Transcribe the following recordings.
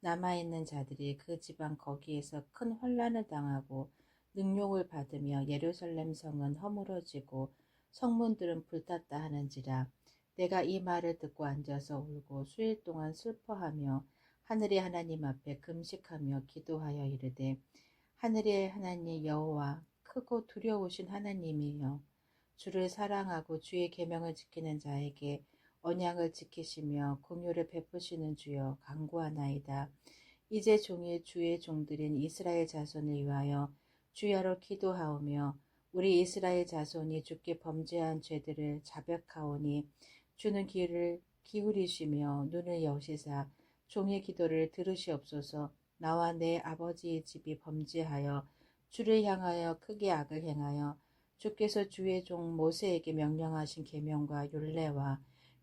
남아있는 자들이 그 지방 거기에서 큰 환란을 당하고 능욕을 받으며 예루살렘 성은 허물어지고 성문들은 불탔다 하는지라 내가 이 말을 듣고 앉아서 울고 수일 동안 슬퍼하며 하늘의 하나님 앞에 금식하며 기도하여 이르되 하늘의 하나님 여호와 크고 두려우신 하나님이여 주를 사랑하고 주의 계명을 지키는 자에게 언약을 지키시며 공유를 베푸시는 주여 강구하나이다. 이제 종의 주의 종들인 이스라엘 자손을 위하여 주야로 기도하오며 우리 이스라엘 자손이 주께 범죄한 죄들을 자백하오니 주는 귀를 기울이시며 눈을 여시사 종의 기도를 들으시옵소서 나와 내 아버지의 집이 범죄하여 주를 향하여 크게 악을 행하여 주께서 주의 종 모세에게 명령하신 계명과 율례와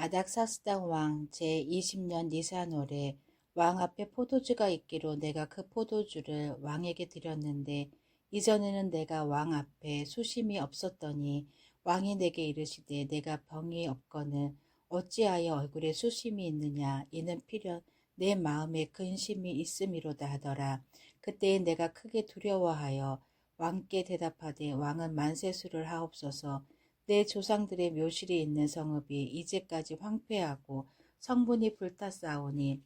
아닥사스당 왕 제20년 니산 월에 왕 앞에 포도주가 있기로 내가 그 포도주를 왕에게 드렸는데 이전에는 내가 왕 앞에 수심이 없었더니 왕이 내게 이르시되 내가 병이 없거늘 어찌하여 얼굴에 수심이 있느냐? 이는 필연 내 마음에 근심이 있음이로다 하더라. 그때에 내가 크게 두려워하여 왕께 대답하되 왕은 만세수를 하옵소서 내 조상들의 묘실이 있는 성읍이 이제까지 황폐하고 성분이 불탔사오니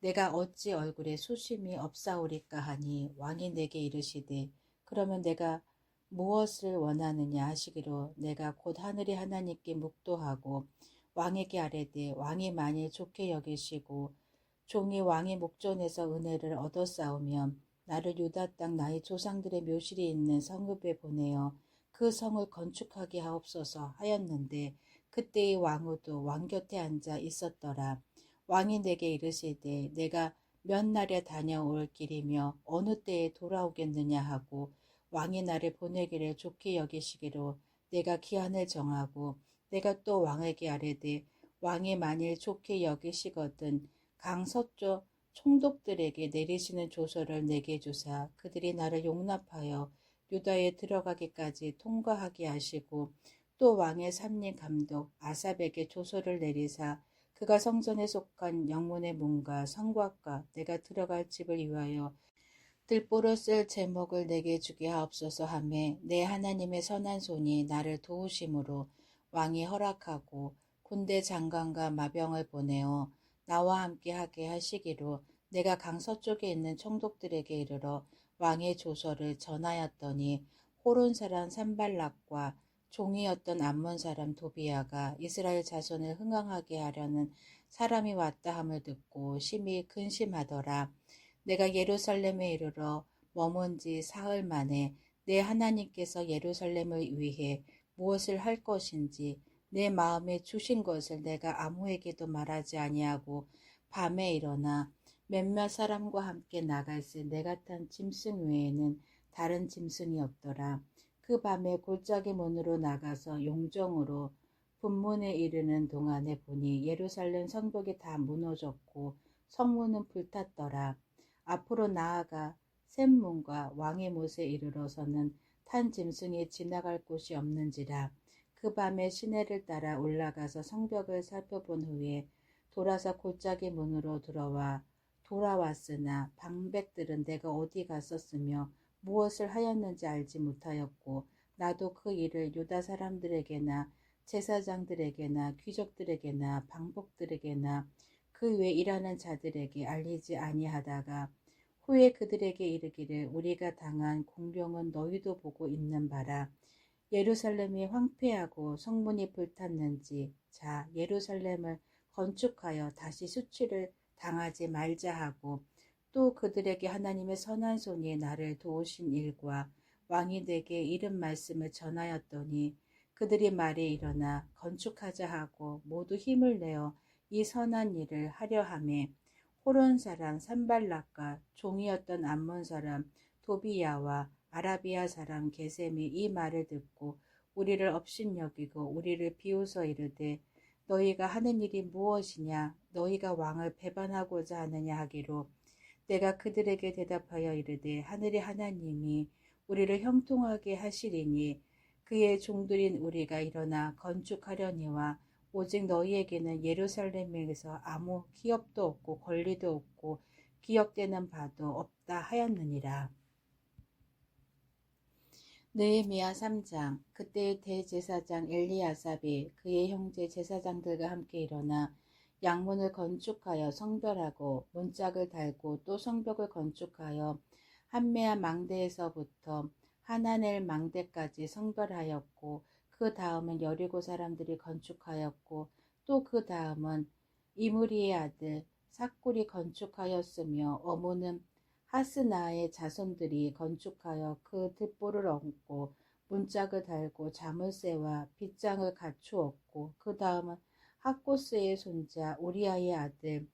내가 어찌 얼굴에 수심이 없사오리까 하니 왕이 내게 이르시되 그러면 내가 무엇을 원하느냐 하시기로 내가 곧 하늘의 하나님께 묵도하고 왕에게 아뢰되 왕이 만일 좋게 여기시고 종이 왕의 목전에서 은혜를 얻어 싸우면 나를 유다 땅 나의 조상들의 묘실이 있는 성읍에 보내어 그 성을 건축하게 하옵소서 하였는데 그때의 왕후도 왕 곁에 앉아 있었더라. 왕이 내게 이르시되 내가 몇 날에 다녀올 길이며 어느 때에 돌아오겠느냐 하고 왕이 나를 보내기를 좋게 여기시기로 내가 기한을 정하고 내가 또 왕에게 아뢰되 왕이 만일 좋게 여기시거든 강 서쪽 총독들에게 내리시는 조서를 내게 주사 그들이 나를 용납하여 유다에 들어가기까지 통과하게 하시고 또 왕의 삼림 감독 아삽에게 조서를 내리사 그가 성전에 속한 영문의 문과 성곽과 내가 들어갈 집을 위하여 들보로 쓸 제목을 내게 주게 하옵소서 하매 내 하나님의 선한 손이 나를 도우심으로 왕이 허락하고 군대 장관과 마병을 보내어 나와 함께 하게 하시기로 내가 강 서 쪽에 있는 총독들에게 이르러 왕의 조서를 전하였더니 호론 사람 산발락과 종이었던 암몬 사람 도비아가 이스라엘 자손을 흥왕하게 하려는 사람이 왔다 함을 듣고 심히 근심하더라. 내가 예루살렘에 이르러 머문 지 사흘 만에 내 하나님께서 예루살렘을 위해 무엇을 할 것인지 내 마음에 주신 것을 내가 아무에게도 말하지 아니하고 밤에 일어나 몇몇 사람과 함께 나갈새 내가 탄 짐승 외에는 다른 짐승이 없더라. 그 밤에 골짜기 문으로 나가서 용정으로 분문에 이르는 동안에 보니 예루살렘 성벽이 다 무너졌고 성문은 불탔더라. 앞으로 나아가 샘문과 왕의 못에 이르러서는 탄 짐승이 지나갈 곳이 없는지라 그 밤에 시내를 따라 올라가서 성벽을 살펴본 후에 돌아서 골짜기 문으로 들어와 돌아왔으나 방백들은 내가 어디 갔었으며 무엇을 하였는지 알지 못하였고 나도 그 일을 유다 사람들에게나 제사장들에게나 귀족들에게나 방복들에게나 그 외 일하는 자들에게 알리지 아니하다가 후에 그들에게 이르기를 우리가 당한 공경은 너희도 보고 있는 바라. 예루살렘이 황폐하고 성문이 불탔는지 자 예루살렘을 건축하여 다시 수치를 당하지 말자 하고 또 그들에게 하나님의 선한 손이 나를 도우신 일과 왕이 내게 이른 말씀을 전하였더니 그들이 말이 일어나 건축하자 하고 모두 힘을 내어 이 선한 일을 하려 함에 호론 사람 산발락과 종이었던 암몬 사람 도비야와 아라비아 사람 게셈이 이 말을 듣고 우리를 업신여기고 우리를 비웃어 이르되 너희가 하는 일이 무엇이냐 너희가 왕을 배반하고자 하느냐 하기로 내가 그들에게 대답하여 이르되 하늘의 하나님이 우리를 형통하게 하시리니 그의 종들인 우리가 일어나 건축하려니와 오직 너희에게는 예루살렘에서 아무 기업도 없고 권리도 없고 기억되는 바도 없다 하였느니라. 느헤미야 3장 그때 대제사장 엘리야삽이 그의 형제 제사장들과 함께 일어나 양문을 건축하여 성별하고 문짝을 달고 또 성벽을 건축하여 한메아 망대에서부터 하나넬 망대까지 성별하였고 그 다음은 여리고 사람들이 건축하였고 또 그 다음은 이무리의 아들 사꿀이 건축하였으며 어무는 하스나의 자손들이 건축하여 그 득보를 얹고 문짝을 달고 자물쇠와 빗장을 갖추었고 그 다음은 하코스의 손자 우리아의 아들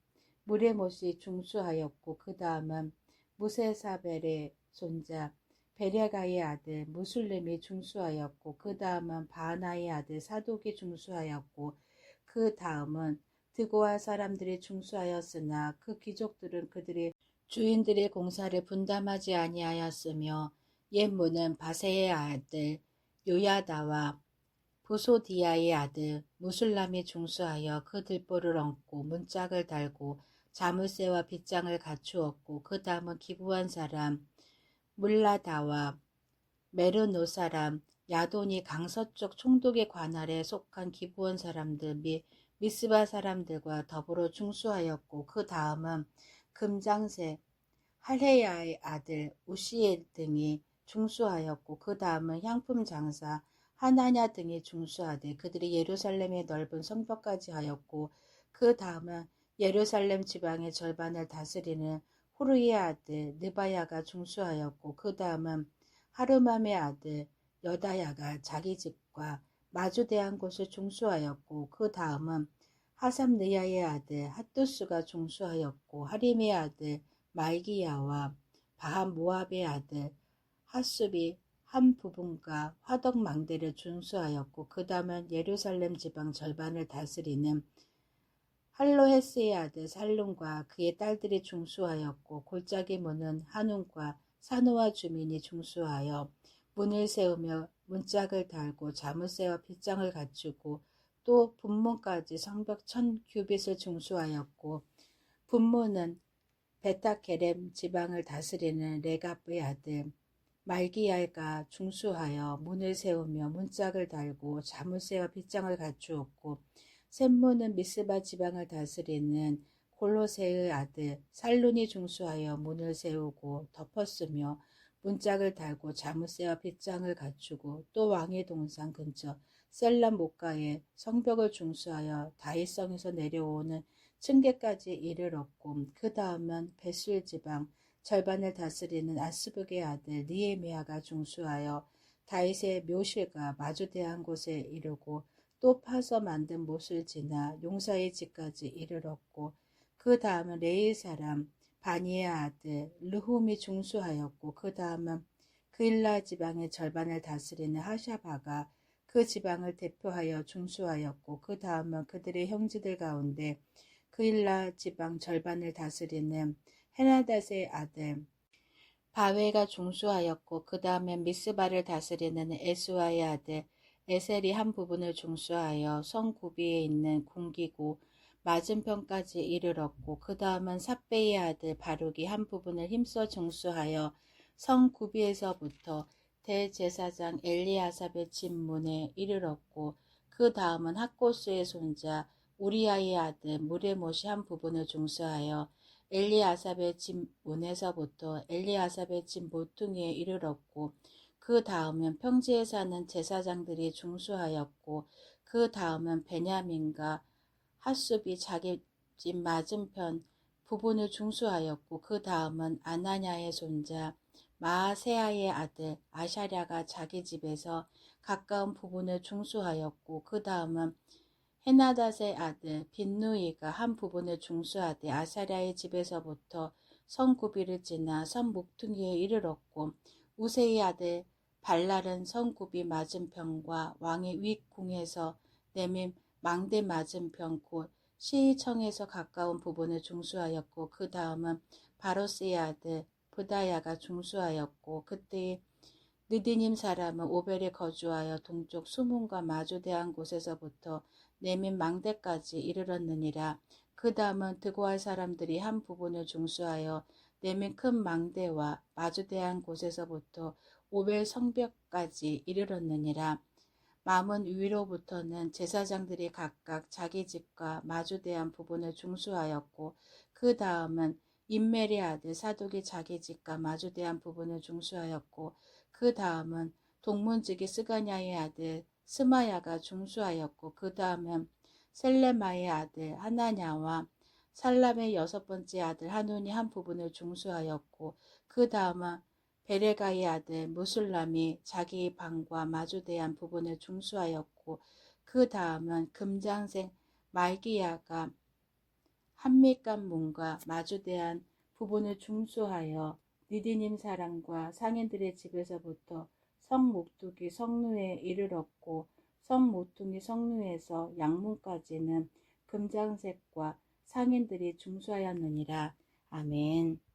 무레못이 중수하였고 그 다음은 무세사벨의 손자 베레가의 아들 무술렘이 중수하였고 그 다음은 바나의 아들 사독이 중수하였고 그 다음은 드고아 사람들이 중수하였으나 그 귀족들은 그들의 주인들의 공사를 분담하지 아니하였으며 옛문은 바세의 아들 요야다와 부소디아의 아들 무술람이 중수하여 그 들보를 얹고 문짝을 달고 자물쇠와 빗장을 갖추었고 그 다음은 기부한 사람 물라다와 메르노 사람 야돈이 강서쪽 총독의 관할에 속한 기부원 사람들 및 미스바 사람들과 더불어 중수하였고 그 다음은 금장새 할헤야의 아들 우시엘 등이 중수하였고 그 다음은 향품 장사 하나냐 등이 중수하되 그들이 예루살렘의 넓은 성벽까지 하였고 그 다음은 예루살렘 지방의 절반을 다스리는 호르의 아들 느바야가 중수하였고 그 다음은 하르맘의 아들 여다야가 자기 집과 마주대한 곳을 중수하였고 그 다음은 하삼느야의 아들 핫두스가 중수하였고 하림의 아들 말기야와 바한 모압의 아들 핫숲이 한 부분과 화덕 망대를 중수하였고 그 다음은 예루살렘 지방 절반을 다스리는 할로헤스의 아들 살룸과 그의 딸들이 중수하였고 골짜기 문은 한운과 사노아 주민이 중수하여 문을 세우며 문짝을 달고 자물쇠와 빗장을 갖추고 또 분문까지 성벽 천 규빗을 중수하였고 분문은 베타케렘 지방을 다스리는 레갑의 아들 말기얄가 중수하여 문을 세우며 문짝을 달고 자물쇠와 빗장을 갖추었고 샘문은 미스바 지방을 다스리는 골로세의 아들 살룬이 중수하여 문을 세우고 덮었으며 문짝을 달고 자무새와 빗장을 갖추고 또 왕의 동산 근처 셀람 목가에 성벽을 중수하여 다윗성에서 내려오는 층계까지 이르렀고 그 다음은 베술 지방 절반을 다스리는 아스북의 아들 니에미아가 중수하여 다윗의 묘실과 마주대한 곳에 이르고 또 파서 만든 못을 지나 용사의 집까지 이르렀고 그 다음은 레일 사람 바니의 아들 르훔이 중수하였고 그 다음은 그일라 지방의 절반을 다스리는 하샤바가 그 지방을 대표하여 중수하였고 그 다음은 그들의 형제들 가운데 그일라 지방 절반을 다스리는 헤나닷의 아들 바웨가 중수하였고 그 다음에 미스바를 다스리는 에스와의 아들 에셀이 한 부분을 중수하여 성 구비에 있는 궁기고 맞은편까지 이르렀고 그 다음은 삽베이의 아들 바룩이 한 부분을 힘써 중수하여 성 구비에서부터 대제사장 엘리아삽의 집문에 이르렀고 그 다음은 학고스의 손자 우리아의 아들 무레못이 한 부분을 중수하여 엘리아삽의 집 문에서부터 엘리아삽의 집 모퉁이에 이르렀고 그 다음은 평지에 사는 제사장들이 중수하였고 그 다음은 베냐민과 핫숲이 자기 집 맞은편 부분을 중수하였고 그 다음은 아나냐의 손자 마세아의 아들 아샤랴가 자기 집에서 가까운 부분을 중수하였고 그 다음은 헤나닷의 아들 빈누이가 한 부분을 중수하되 아사랴의 집에서부터 성 구비를 지나 성 목퉁이에 이르렀고 우세의 아들 발랄은 성구비 맞은편과 왕의 윗궁에서 내민 망대 맞은편 곧 시청에서 가까운 부분을 중수하였고 그 다음은 바로스의 아들 부다야가 중수하였고 그때의 느디님 사람은 오벨에 거주하여 동쪽 수문과 마주대한 곳에서부터 내민 망대까지 이르렀느니라. 그 다음은 드고할 사람들이 한 부분을 중수하여 내민 큰 망대와 마주대한 곳에서부터 오벨 성벽까지 이르렀느니라. 마문 위로부터는 제사장들이 각각 자기 집과 마주대한 부분을 중수하였고 그 다음은 인멜의 아들 사독이 자기 집과 마주대한 부분을 중수하였고 그 다음은 동문직이 스가냐의 아들 스마야가 중수하였고 그 다음은 셀레마의 아들 하나냐와 살람의 여섯 번째 아들 하눈이 한 부분을 중수하였고 그 다음은 베레가의 아들 무술람이 자기 방과 마주대한 부분을 중수하였고 그 다음은 금장생 말기야가 한밀간 문과 마주대한 부분을 중수하여 니디님 사람과 상인들의 집에서부터 성목두기 성루에 이르렀고 성모퉁이 성루에서 양문까지는 금장색과 상인들이 중수하였느니라. 아멘.